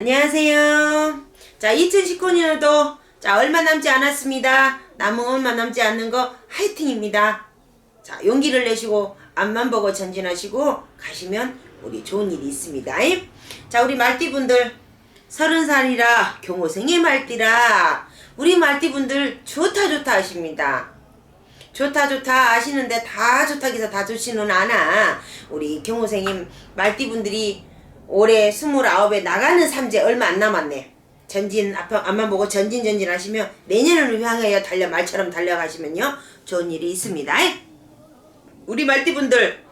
안녕하세요. 자, 2019년도 자 얼마 남지 않았습니다. 남은 얼마 남지 않는 거 화이팅입니다. 자, 용기를 내시고 앞만 보고 전진하시고 가시면 우리 좋은 일이 있습니다. 자, 우리 말띠분들 서른 살이라 경호생의 말띠라 우리 말띠분들 좋다 좋다 하십니다. 좋다 좋다 하시는데 다 좋다 기서 다 좋지는 않아. 우리 경호생님 말띠분들이 올해 스물아홉에 나가는 삼재 얼마 안 남았네. 전진 앞 앞만 보고 전진 전진 하시면 내년을 향하여 달려 말처럼 달려가시면요 좋은 일이 있습니다. 우리 말띠분들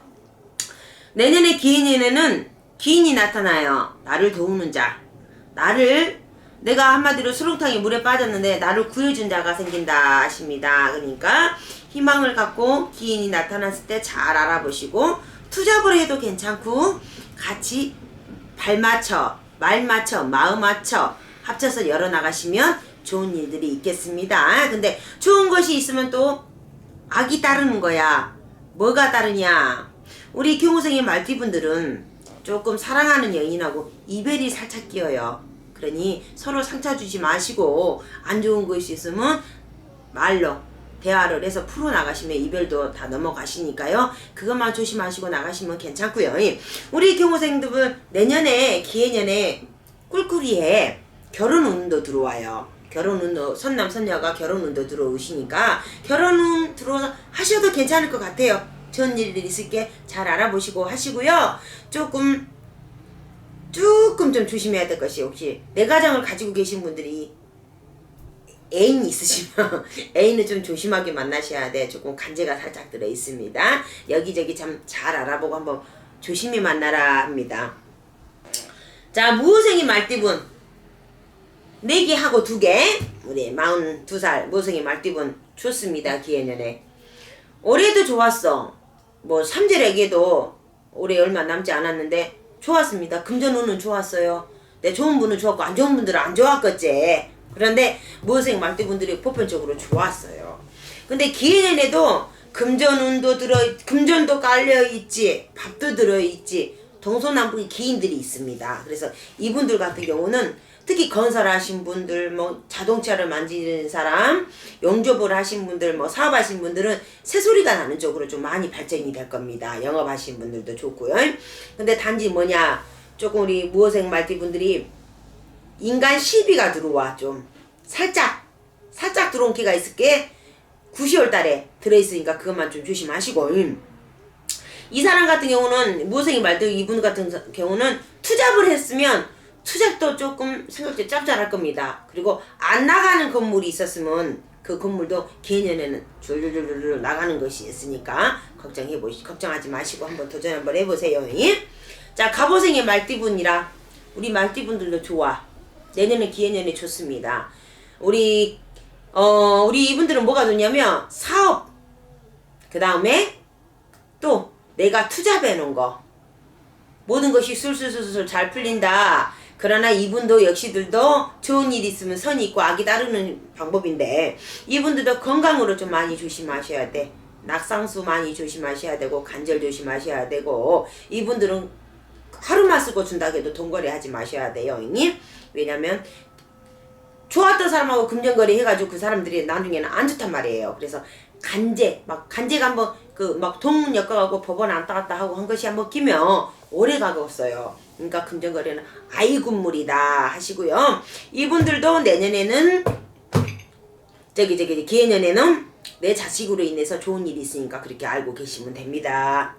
내년에 기인년에는 기인이 나타나요. 나를 도우는 자. 나를 내가 한마디로 수렁탕에 물에 빠졌는데 나를 구해준 자가 생긴다 하십니다. 그러니까 희망을 갖고 기인이 나타났을 때 잘 알아보시고 투잡을 해도 괜찮고 같이 발 맞춰, 말 맞춰, 마음 맞춰 합쳐서 열어 나가시면 좋은 일들이 있겠습니다. 근데 좋은 것이 있으면 또 악이 따르는 거야. 뭐가 따르냐? 우리 경호생의 말띠분들은 조금 사랑하는 여인하고 이별이 살짝 끼어요. 그러니 서로 상처 주지 마시고 안 좋은 것이 있으면 말로 대화를 해서 풀어 나가시면 이별도 다 넘어가시니까요. 그것만 조심하시고 나가시면 괜찮고요. 우리 경호생들은 내년에 기해년에 꿀꿀이에 결혼 운도 들어와요. 결혼 운도 선남 선녀가 결혼 운도 들어오시니까 결혼 운 들어와서 하셔도 괜찮을 것 같아요. 좋은 일이 있을 게 잘 알아보시고 하시고요. 조금 조금 좀 조심해야 될 것이 혹시 내 가정을 가지고 계신 분들이 애인이 있으시면 애인을 좀 조심하게 만나셔야 돼. 조금 간제가 살짝 들어 있습니다. 여기저기 참 잘 알아보고 한번 조심히 만나라 합니다. 자, 무호생이 말띠분 네개 하고 두 개. 우리 42살 무호생이 말띠분 좋습니다. 기해년에. 올해도 좋았어. 뭐 삼재에게도 올해 얼마 남지 않았는데 좋았습니다. 금전운은 좋았어요. 내 좋은 분은 좋았고 안 좋은 분들은 안 좋았겠지. 그런데 무생 말띠분들이 보편적으로 좋았어요. 근데 기해년에도 금전운도 들어 금전도 깔려 있지, 밥도 들어 있지. 동서남북의 기인들이 있습니다. 그래서 이분들 같은 경우는 특히 건설하신 분들, 뭐 자동차를 만지는 사람, 용접을 하신 분들, 뭐 사업하신 분들은 새소리가 나는 쪽으로 좀 많이 발전이 될 겁니다. 영업하신 분들도 좋고요. 근데 단지 뭐냐, 조금 우리 무어생 말띠 분들이 인간 시비가 들어와 좀 살짝 살짝 들어온 기가 있을 게 9, 월 달에 들어있으니까 그것만 좀 조심하시고 음. 이 사람 같은 경우는 무생이 말도 이분 같은 사- 경우는 투잡을 했으면 투잡도 조금 생각지 짭짤할 겁니다. 그리고 안 나가는 건물이 있었으면 그 건물도 개년에는 줄줄줄줄 나가는 것이 있으니까 걱정해 보시 걱정하지 마시고 한번 도전 한번 해보세요. 예? 자 갑오생의 말띠분이라 우리 말띠분들도 좋아. 내년에 기해년에 좋습니다. 우리 어 우리 이분들은 뭐가 좋냐면 사업 그 다음에 또 내가 투잡해 놓은 거 모든 것이 술술술술 잘 풀린다. 그러나 이분도 역시들도 좋은 일 있으면 선이 있고 악이 따르는 방법인데 이분들도 건강으로 좀 많이 조심하셔야 돼. 낙상수 많이 조심하셔야 되고 관절 조심하셔야 되고 이분들은 하루만 쓰고 준다고 해도 돈거래 하지 마셔야 돼요. 이니 왜냐면 좋았던 사람하고 금전거래 해가지고 그 사람들이 나중에는 안 좋단 말이에요. 그래서 간제 막 간제가 한번 그 막 돈 엮어가고 법원 왔다 갔다 하고 한 것이 한번 끼면 오래 가겠어요. 그러니까 금전거래는 아이군물이다 하시고요. 이분들도 내년에는 저기 저기 기해년에는 내 자식으로 인해서 좋은 일이 있으니까 그렇게 알고 계시면 됩니다.